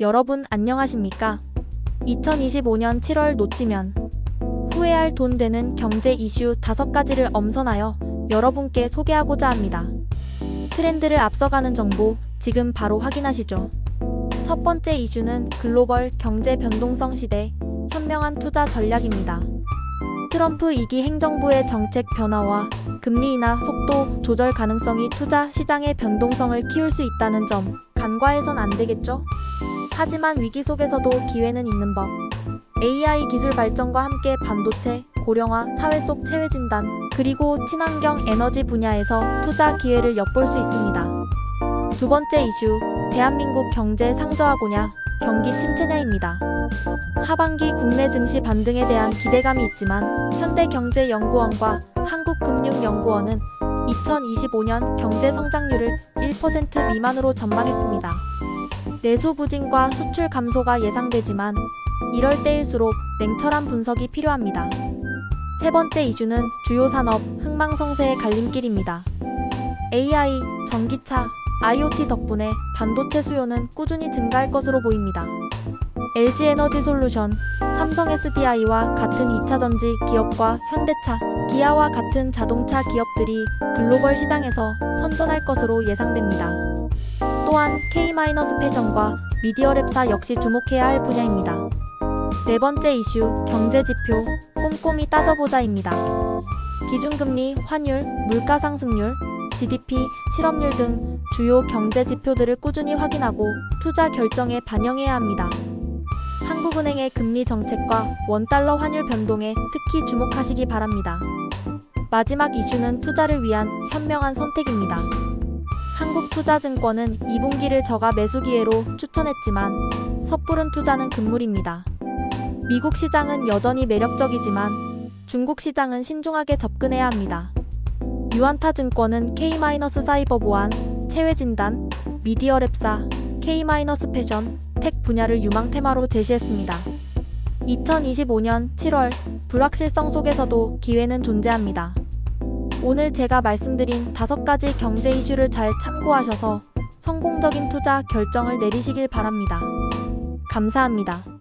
여러분 안녕하십니까? 2025년 7월 놓치면 후회할 돈 되는 경제 이슈 5가지를 엄선하여 여러분께 소개하고자 합니다. 트렌드를 앞서가는 정보 지금 바로 확인하시죠. 첫 번째 이슈는 글로벌 경제 변동성 시대 현명한 투자 전략입니다. 트럼프 2기 행정부의 정책 변화와 금리 인하 속도 조절 가능성이 투자 시장의 변동성을 키울 수 있다는 점 간과해선 안 되겠죠? 하지만 위기 속에서도 기회는 있는 법. AI 기술 발전과 함께 반도체, 고령화, 사회 속 체외 진단, 그리고 친환경 에너지 분야에서 투자 기회를 엿볼 수 있습니다. 두 번째 이슈, 대한민국 경제 상저하고냐, 경기 침체냐입니다. 하반기 국내 증시 반등에 대한 기대감이 있지만 현대경제연구원과 한국금융연구원은 2025년 경제 성장률을 1% 미만으로 전망했습니다. 내수 부진과 수출 감소가 예상되지만 이럴 때일수록 냉철한 분석이 필요합니다. 세 번째 이슈는 주요 산업 흥망성쇠의 갈림길입니다. AI, 전기차, IoT 덕분에 반도체 수요는 꾸준히 증가할 것으로 보입니다. LG 에너지 솔루션, 삼성 SDI와 같은 2차 전지 기업과 현대차, 기아와 같은 자동차 기업들이 글로벌 시장에서 선전할 것으로 예상됩니다. 또한 K-패션과 미디어 랩사 역시 주목해야 할 분야입니다. 네 번째 이슈, 경제 지표, 꼼꼼히 따져보자입니다. 기준금리, 환율, 물가 상승률, GDP, 실업률 등 주요 경제 지표들을 꾸준히 확인하고 투자 결정에 반영해야 합니다. 한국은행의 금리 정책과 원달러 환율 변동에 특히 주목하시기 바랍니다. 마지막 이슈는 투자를 위한 현명한 선택입니다. 한국투자증권은 2분기를 저가 매수 기회로 추천했지만 섣부른 투자는 금물입니다. 미국 시장은 여전히 매력적이지만 중국 시장은 신중하게 접근해야 합니다. 유안타 증권은 K-사이버 보안, 체외 진단, 미디어 랩사, K-패션, 텍 분야를 유망 테마로 제시했습니다. 2025년 7월 불확실성 속에서도 기회는 존재합니다. 오늘 제가 말씀드린 다섯 가지 경제 이슈를 잘 참고하셔서 성공적인 투자 결정을 내리시길 바랍니다. 감사합니다.